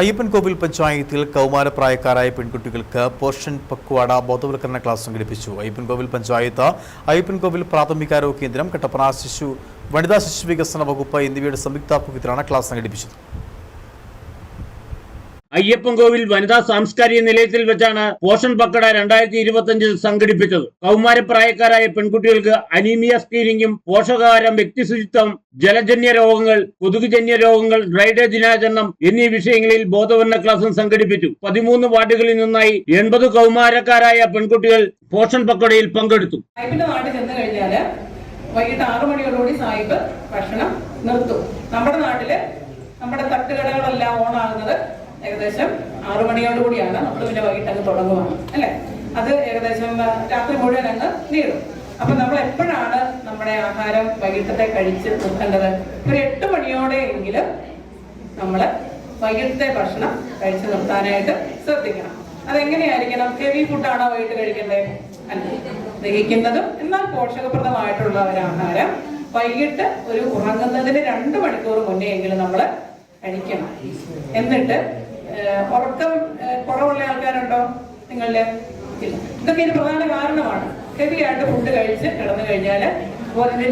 അയ്യപ്പൻകോവിൽ പഞ്ചായത്തിൽ കൗമാരപ്രായക്കാരായ പെൺകുട്ടികൾക്ക് പോഷൻ പക്വാട ബോധവൽക്കരണ ക്ലാസ് സംഘടിപ്പിച്ചു. അയ്യപ്പൻകോവിൽ പഞ്ചായത്ത് അയ്യപ്പൻകോവിൽ പ്രാഥമികാരോഗ്യ കേന്ദ്രം കട്ടപ്പന ശിശു വനിതാ ശിശു വികസന വകുപ്പ് എന്നിവയുടെ സംയുക്താഭിമുഖ്യത്തിലാണ് ക്ലാസ് സംഘടിപ്പിച്ചത്. അയ്യപ്പൻകോവിൽ വനിതാ സാംസ്കാരിക നിലയത്തിൽ വെച്ചാണ് പോഷൻ പക്കട രണ്ടായിരത്തി ഇരുപത്തിയഞ്ചിൽ സംഘടിപ്പിച്ചത്. കൗമാരപ്രായക്കാരായ പെൺകുട്ടികൾക്ക് അനീമിയ സ്ക്രീനിങ്ങും പോഷകാഹാരം വ്യക്തിശുചിത്വം ജലജന്യ രോഗങ്ങൾ കൊതുകുജന്യ രോഗങ്ങൾ ഡ്രൈഡേ ദിനാചരണം എന്നീ വിഷയങ്ങളിൽ ബോധവൽക്കരണ ക്ലാസും സംഘടിപ്പിച്ചു. പതിമൂന്ന് വാർഡുകളിൽ നിന്നായി എൺപത് കൗമാരക്കാരായ പെൺകുട്ടികൾ പോഷൻ പക്കടയിൽ പങ്കെടുത്തു. വൈകിട്ട് ആറു മണിയോടുകൂടി സാഹിബ് ഭക്ഷണം നിർത്തും. നമ്മുടെ നാട്ടിൽ നമ്മുടെ തട്ടുകടകളെല്ലാം ഓണാകുന്നത് ഏകദേശം ആറു മണിയോടുകൂടിയാണ് നമ്മൾ പിന്നെ വൈകിട്ട് അങ്ങ് തുടങ്ങുവാണ് അല്ലെ? അത് ഏകദേശം രാത്രി മുഴുവൻ അങ്ങ് നീളും. അപ്പൊ നമ്മൾ എപ്പോഴാണ് നമ്മുടെ ആഹാരം വൈകിട്ടത്തെ കഴിച്ച് നിർത്തേണ്ടത് ഒരു എട്ട് മണിയോടെ എങ്കിലും നമ്മൾ വൈകിട്ടത്തെ ഭക്ഷണം കഴിച്ചു നിർത്താനായിട്ട് ശ്രദ്ധിക്കണം. അതെങ്ങനെയായിരിക്കണം? ഹെവി ഫുഡാണോ വൈകിട്ട് കഴിക്കേണ്ടത് ദഹിക്കുന്നതും എന്നാൽ പോഷകപ്രദമായിട്ടുള്ള ഒരു ആഹാരം വൈകിട്ട് ഒരു ഉറങ്ങുന്നതിന് രണ്ട് മണിക്കൂർ മുന്നേ എങ്കിലും നമ്മൾ കഴിക്കണം. എന്നിട്ട് ഉറക്കം കുറവുള്ള ആൾക്കാരുണ്ടോ നിങ്ങളിൽ? ഇല്ല. ഇതൊക്കെ ഒരു പ്രധാന കാരണമാണ്. ഹെവി ആയിട്ട് ഫുഡ് കഴിച്ച് കിടന്നു കഴിഞ്ഞാൽ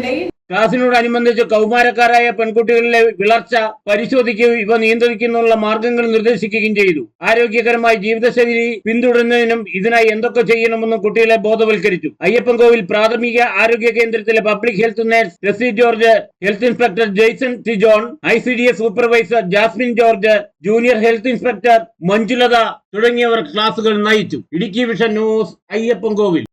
ലെയിൻ ക്ലാസിനോടനുബന്ധിച്ച് കൗമാരക്കാരായ പെൺകുട്ടികളിലെ വിളർച്ച പരിശോധിക്കുകയും ഇവ നിയന്ത്രിക്കുന്നതിനുള്ള മാർഗങ്ങൾ നിർദ്ദേശിക്കുകയും ചെയ്തു. ആരോഗ്യകരമായ ജീവിതശൈലി പിന്തുടരുന്നതിനും ഇതിനായി എന്തൊക്കെ ചെയ്യണമെന്നും കുട്ടികളെ ബോധവൽക്കരിച്ചു. അയ്യപ്പൻകോവിൽ പ്രാഥമിക ആരോഗ്യ കേന്ദ്രത്തിലെ public health nurse Tessy George health inspector Jaison T. John I C D S supervisor Jasmine George junior health inspector Manjulatha തുടങ്ങിയവർ ക്ലാസുകൾ നയിച്ചു. Idukki vision news Ayyappancoil